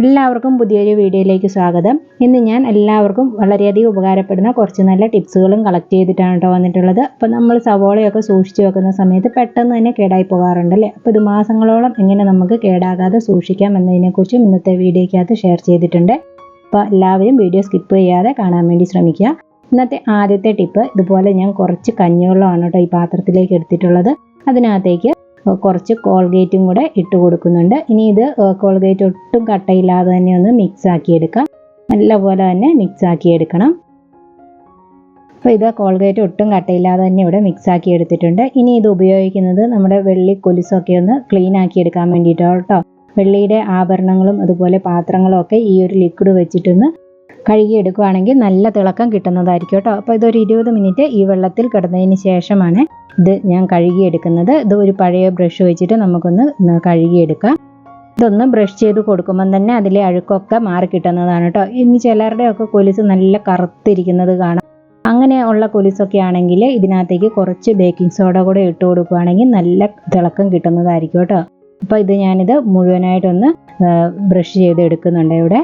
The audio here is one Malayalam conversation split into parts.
എല്ലാവർക്കും പുതിയൊരു വീഡിയോയിലേക്ക് സ്വാഗതം. ഇന്ന് ഞാൻ എല്ലാവർക്കും വളരെയധികം ഉപകാരപ്പെടുന്ന കുറച്ച് നല്ല ടിപ്സുകളും കളക്ട് ചെയ്തിട്ടാണ് കേട്ടോ വന്നിട്ടുള്ളത്. അപ്പോൾ നമ്മൾ സവോളയൊക്കെ സൂക്ഷിച്ച് വെക്കുന്ന സമയത്ത് പെട്ടെന്ന് തന്നെ കേടായി പോകാറുണ്ട് അല്ലേ അപ്പോൾ ഇത് മാസങ്ങളോളം എങ്ങനെ നമുക്ക് കേടാകാതെ സൂക്ഷിക്കാം എന്നതിനെക്കുറിച്ചും ഇന്നത്തെ വീഡിയോയ്ക്കകത്ത് ഷെയർ ചെയ്തിട്ടുണ്ട്. അപ്പോൾ എല്ലാവരും വീഡിയോ സ്കിപ്പ് ചെയ്യാതെ കാണാൻ വേണ്ടി ശ്രമിക്കുക. ഇന്നത്തെ ആദ്യത്തെ ടിപ്പ് ഇതുപോലെ ഞാൻ കുറച്ച് കഞ്ഞിവെള്ളമാണ് കേട്ടോ ഈ പാത്രത്തിലേക്ക് എടുത്തിട്ടുള്ളത്. അതിനകത്തേക്ക് കുറച്ച് കോൾഗേറ്റും കൂടെ ഇട്ട് കൊടുക്കുന്നുണ്ട്. ഇനി ഇത് കോൾഗേറ്റ് ഒട്ടും കട്ടയില്ലാതെ തന്നെ ഒന്ന് മിക്സ് ആക്കിയെടുക്കാം നല്ലപോലെ തന്നെ മിക്സ് ആക്കിയെടുക്കണം അപ്പോൾ ഇത് കോൾഗേറ്റ് ഒട്ടും കട്ടയില്ലാതെ തന്നെ ഇവിടെ മിക്സ് ആക്കി എടുത്തിട്ടുണ്ട്. ഇനി ഇത് ഉപയോഗിക്കുന്നത് നമ്മുടെ വെള്ളി കൊലുസൊക്കെ ഒന്ന് ക്ലീൻ ആക്കി എടുക്കാൻ വേണ്ടിയിട്ടാണ് കേട്ടോ. വെള്ളിയുടെ ആഭരണങ്ങളും അതുപോലെ പാത്രങ്ങളും ഒക്കെ ഈ ഒരു ലിക്വിഡ് വെച്ചിട്ടൊന്ന് കഴുകി എടുക്കുകയാണെങ്കിൽ നല്ല തിളക്കം കിട്ടുന്നതായിരിക്കും കേട്ടോ. അപ്പോൾ ഇതൊരു ഇരുപത് മിനിറ്റ് ഈ വെള്ളത്തിൽ കിടന്നതിന് ശേഷമാണ് ഇത് ഞാൻ കഴുകിയെടുക്കുന്നത്. ഇത് ഒരു പഴയ ബ്രഷ് വെച്ചിട്ട് നമുക്കൊന്ന് കഴുകിയെടുക്കാം. ഇതൊന്ന് ബ്രഷ് ചെയ്ത് കൊടുക്കുമ്പം തന്നെ അതിലെ അഴുക്കൊക്കെ മാറി കിട്ടുന്നതാണ് കേട്ടോ. ഇനി ചിലരുടെയൊക്കെ കൊലുസ് നല്ല കറുത്തിരിക്കുന്നത് കാണാം. അങ്ങനെ ഉള്ള കൊലുസൊക്കെ ആണെങ്കിൽ ഇതിനകത്തേക്ക് കുറച്ച് ബേക്കിംഗ് സോഡ കൂടെ ഇട്ട് കൊടുക്കുകയാണെങ്കിൽ നല്ല തിളക്കം കിട്ടുന്നതായിരിക്കും കേട്ടോ. അപ്പോൾ ഇത് ഞാനിത് മുഴുവനായിട്ടൊന്ന് ബ്രഷ് ചെയ്ത് എടുക്കുന്നുണ്ട് ഇവിടെ.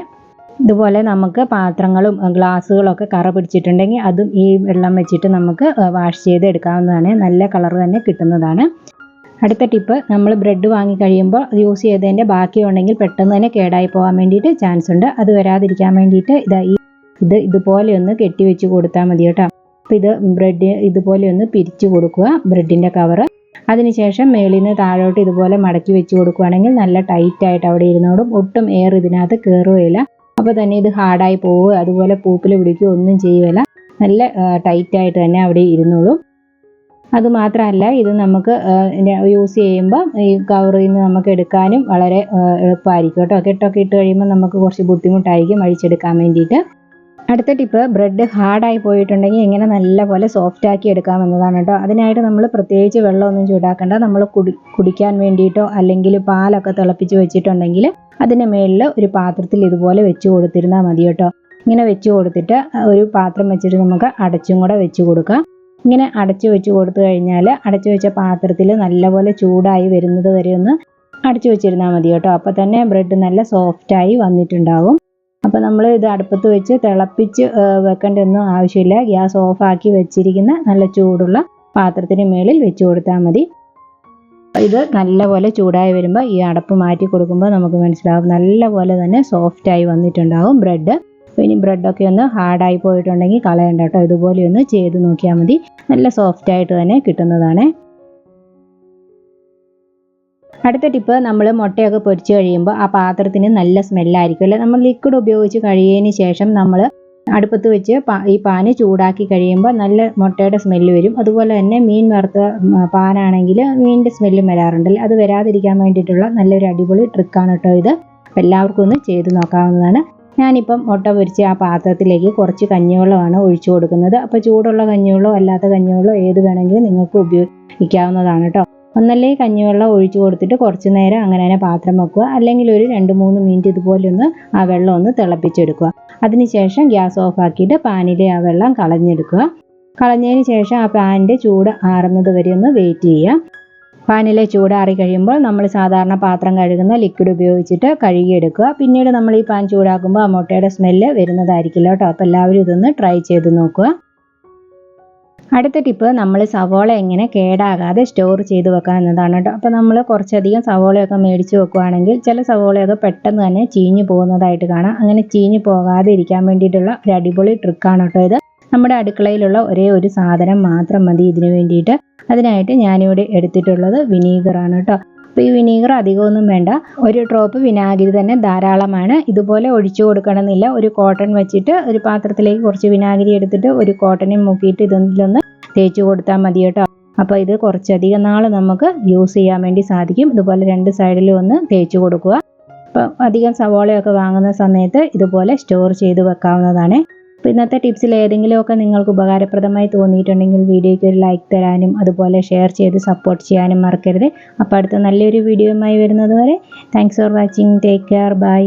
ഇതുപോലെ നമുക്ക് പാത്രങ്ങളും ഗ്ലാസ്സുകളൊക്കെ കറ പിടിച്ചിട്ടുണ്ടെങ്കിൽ അതും ഈ വെള്ളം വെച്ചിട്ട് നമുക്ക് വാഷ് ചെയ്ത് എടുക്കാവുന്നതാണ്. നല്ല കളർ തന്നെ കിട്ടുന്നതാണ്. അടുത്ത ടിപ്പ് നമ്മൾ ബ്രെഡ് വാങ്ങി കഴിയുമ്പോൾ യൂസ് ചെയ്തതിന്റെ ബാക്കി ഉണ്ടെങ്കിൽ പെട്ടെന്ന് തന്നെ കേടായി പോകാൻ വേണ്ടിയിട്ട് ചാൻസ് ഉണ്ട് അത് വരാതിരിക്കാൻ വേണ്ടിയിട്ട് ഇതാ ഈ ഇത് ഇതുപോലെ ഒന്ന് കെട്ടി വെച്ച് കൊടുത്താൽ മതി കേട്ടോ. അപ്പോൾ ഇത് ബ്രെഡ് ഇതുപോലെ ഒന്ന് പിരിച്ചു കൊടുക്കുക ബ്രെഡിന്റെ കവറ്. അതിനുശേഷം മേളിൽ നിന്ന് താഴോട്ട് ഇതുപോലെ മടക്കി വെച്ച് കൊടുക്കുകയാണെങ്കിൽ നല്ല ടൈറ്റായിട്ട് അവിടെ ഇരുന്നോടും ഒട്ടും എയർ ഇതിനകത്ത് കയറുകയില്ല അപ്പോൾ തന്നെ ഇത് ഹാർഡായി പോവുക അതുപോലെ പൂപ്പിൽ പിടിക്കുകയോ ഒന്നും ചെയ്യുകയില്ല നല്ല ടൈറ്റായിട്ട് തന്നെ അവിടെ ഇരുന്നോളും. അതുമാത്രമല്ല ഇത് നമുക്ക് യൂസ് ചെയ്യുമ്പോൾ ഈ കവറിൽ നിന്ന് നമുക്ക് എടുക്കാനും വളരെ എളുപ്പമായിരിക്കും കേട്ടോ. കെട്ടൊക്കെ ഇട്ട് കഴിയുമ്പോൾ നമുക്ക് കുറച്ച് ബുദ്ധിമുട്ടായിരിക്കും അഴിച്ചെടുക്കാൻ വേണ്ടിയിട്ട്. അടുത്ത ടിപ്പ് ബ്രെഡ് ഹാർഡായി പോയിട്ടുണ്ടെങ്കിൽ ഇങ്ങനെ നല്ലപോലെ സോഫ്റ്റ് ആക്കി എടുക്കാം എന്നതാണ് കേട്ടോ. അതിനായിട്ട് നമ്മൾ പ്രത്യേകിച്ച് വെള്ളമൊന്നും ചൂടാക്കേണ്ട. നമ്മൾ കുടി കുടിക്കാൻ വേണ്ടിയിട്ടോ അല്ലെങ്കിൽ പാലൊക്കെ തിളപ്പിച്ച് വെച്ചിട്ടുണ്ടെങ്കിൽ അതിന്റെ മേളിൽ ഒരു പാത്രത്തിൽ ഇതുപോലെ വെച്ച് കൊടുത്തിരുന്നാൽ മതി കേട്ടോ. ഇങ്ങനെ വെച്ച് കൊടുത്തിട്ട് ഒരു പാത്രം വെച്ചിട്ട് നമുക്ക് അടച്ചും കൂടെ വെച്ച് കൊടുക്കാം. ഇങ്ങനെ അടച്ചു വെച്ച് കൊടുത്തു കഴിഞ്ഞാൽ അടച്ചു വെച്ച പാത്രത്തിൽ നല്ലപോലെ ചൂടായി വരുന്നത് വരെ ഒന്ന് അടച്ചു വെച്ചിരുന്നാൽ മതി കേട്ടോ. അപ്പോൾ തന്നെ ബ്രെഡ് നല്ല സോഫ്റ്റായി വന്നിട്ടുണ്ടാകും അപ്പോൾ നമ്മൾ ഇത് അടുപ്പത്ത് വെച്ച് തിളപ്പിച്ച് വെക്കേണ്ട ഒന്നും ആവശ്യമില്ല. ഗ്യാസ് ഓഫാക്കി വെച്ചിരിക്കുന്ന നല്ല ചൂടുള്ള പാത്രത്തിന് മേളിൽ വെച്ച് കൊടുത്താൽ മതി. ഇത് നല്ലപോലെ ചൂടായി വരുമ്പോൾ ഈ അടപ്പ് മാറ്റി കൊടുക്കുമ്പോൾ നമുക്ക് മനസ്സിലാവും നല്ലപോലെ തന്നെ സോഫ്റ്റായി വന്നിട്ടുണ്ടാവും ബ്രെഡ്. ഇനി ബ്രെഡൊക്കെ ഒന്ന് ഹാർഡായി പോയിട്ടുണ്ടെങ്കിൽ കളയണ്ട കേട്ടോ. ഇതുപോലെ ഒന്ന് ചെയ്ത് നോക്കിയാൽ മതി. നല്ല സോഫ്റ്റായിട്ട് തന്നെ കിട്ടുന്നതാണ്. അടുത്ത ടിപ്പ് നമ്മൾ മുട്ടയൊക്കെ പൊരിച്ച് കഴിയുമ്പോൾ ആ പാത്രത്തിന് നല്ല സ്മെല്ലായിരിക്കും അല്ലേ? നമ്മൾ ലിക്വിഡ് ഉപയോഗിച്ച് കഴിയതിന് ശേഷം നമ്മൾ അടുപ്പത്ത് വെച്ച് ഈ പാന് ചൂടാക്കി കഴിയുമ്പോൾ നല്ല മുട്ടയുടെ സ്മെല്ല് വരും. അതുപോലെ തന്നെ മീൻ വറുത്ത പാനാണെങ്കിൽ മീനിന്റെ സ്മെല്ലും വരാറുണ്ടല്ലേ അത് വരാതിരിക്കാൻ വേണ്ടിയിട്ടുള്ള നല്ലൊരു അടിപൊളി ട്രിക്കാണ് കേട്ടോ ഇത്. എല്ലാവർക്കും ഒന്ന് ചെയ്ത് നോക്കാവുന്നതാണ്. ഞാനിപ്പം മുട്ട പൊരിച്ച് ആ പാത്രത്തിലേക്ക് കുറച്ച് കഞ്ഞിവെള്ളമാണ് ഒഴിച്ചു കൊടുക്കുന്നത്. അപ്പോൾ ചൂടുള്ള കഞ്ഞിവെള്ളമോ അല്ലാത്ത കഞ്ഞിവെള്ളമോ ഏത് വേണമെങ്കിലും നിങ്ങൾക്ക് ഉപയോഗിക്കാവുന്നതാണ് കേട്ടോ ഒന്നല്ലേ കഞ്ഞിവെള്ളം ഒഴിച്ചു കൊടുത്തിട്ട് കുറച്ച് നേരം അങ്ങനെ തന്നെ പാത്രം വെക്കുക. അല്ലെങ്കിൽ ഒരു രണ്ട് മൂന്ന് മിനിറ്റ് ഇതുപോലെ ഒന്ന് ആ വെള്ളം ഒന്ന് തിളപ്പിച്ചെടുക്കുക. അതിനുശേഷം ഗ്യാസ് ഓഫ് ആക്കിയിട്ട് പാനിലെ ആ വെള്ളം കളഞ്ഞെടുക്കുക. കളഞ്ഞതിന് ശേഷം ആ പാനിന്റെ ചൂട് ആറുന്നത് വരെ ഒന്ന് വെയിറ്റ് ചെയ്യുക. പാനിലെ ചൂടാറി കഴിയുമ്പോൾ നമ്മൾ സാധാരണ പാത്രം കഴുകുന്ന ലിക്വിഡ് ഉപയോഗിച്ചിട്ട് കഴുകിയെടുക്കുക. പിന്നീട് നമ്മൾ ഈ പാൻ ചൂടാക്കുമ്പോൾ ആ മുട്ടയുടെ സ്മെല്ല് വരുന്നതായിരിക്കില്ല കേട്ടോ. അപ്പോൾ എല്ലാവരും ഇതൊന്ന് ട്രൈ ചെയ്ത് നോക്കുക. അടുത്ത ടിപ്പ് നമ്മൾ സവോള എങ്ങനെ കേടാകാതെ സ്റ്റോർ ചെയ്ത് വെക്കുക എന്നതാണ് കേട്ടോ. അപ്പോൾ നമ്മൾ കുറച്ചധികം സവോളയൊക്കെ മേടിച്ച് വെക്കുകയാണെങ്കിൽ ചില സവോളയൊക്കെ പെട്ടെന്ന് തന്നെ ചീഞ്ഞു പോകുന്നതായിട്ട് കാണാം. അങ്ങനെ ചീഞ്ഞു പോകാതെ ഇരിക്കാൻ വേണ്ടിയിട്ടുള്ള ഒരു അടിപൊളി ട്രിക്കാണ് കേട്ടോ ഇത്. നമ്മുടെ അടുക്കളയിലുള്ള ഒരേ ഒരു സാധനം മാത്രം മതി ഇതിന് വേണ്ടിയിട്ട്. അതിനായിട്ട് ഞാനിവിടെ എടുത്തിട്ടുള്ളത് വിനീഗറാണ് കേട്ടോ. ഈ വിനീഗർ അധികമൊന്നും വേണ്ട. ഒരു ഡ്രോപ്പ് വിനാഗിരി തന്നെ ധാരാളമാണ്. ഇതുപോലെ ഒഴിച്ചു കൊടുക്കണമെന്നില്ല. ഒരു കോട്ടൺ വെച്ചിട്ട് ഒരു പാത്രത്തിലേക്ക് കുറച്ച് വിനാഗിരി എടുത്തിട്ട് ഒരു കോട്ടണിൽ മുക്കിയിട്ട് ഇതൊന്നിലൊന്ന് തേച്ചു കൊടുത്താൽ മതി കേട്ടോ. അപ്പോൾ ഇത് കുറച്ചധികം നാൾ നമുക്ക് യൂസ് ചെയ്യാൻ വേണ്ടി സാധിക്കും. ഇതുപോലെ രണ്ട് സൈഡിലും ഒന്ന് തേച്ച് കൊടുക്കുക. അപ്പോൾ അധികം സവോളയൊക്കെ വാങ്ങുന്ന സമയത്ത് ഇതുപോലെ സ്റ്റോർ ചെയ്ത് വെക്കാവുന്നതാണ്. അപ്പോൾ ഇന്നത്തെ ടിപ്സിൽ ഏതെങ്കിലുമൊക്കെ നിങ്ങൾക്ക് ഉപകാരപ്രദമായി തോന്നിയിട്ടുണ്ടെങ്കിൽ വീഡിയോയ്ക്ക് ഒരു ലൈക്ക് തരാനും അതുപോലെ ഷെയർ ചെയ്ത് സപ്പോർട്ട് ചെയ്യാനും മറക്കരുത്. അപ്പോൾ അടുത്ത നല്ലൊരു വീഡിയോയുമായി വരുന്നത് വരെ thanks for watching take care bye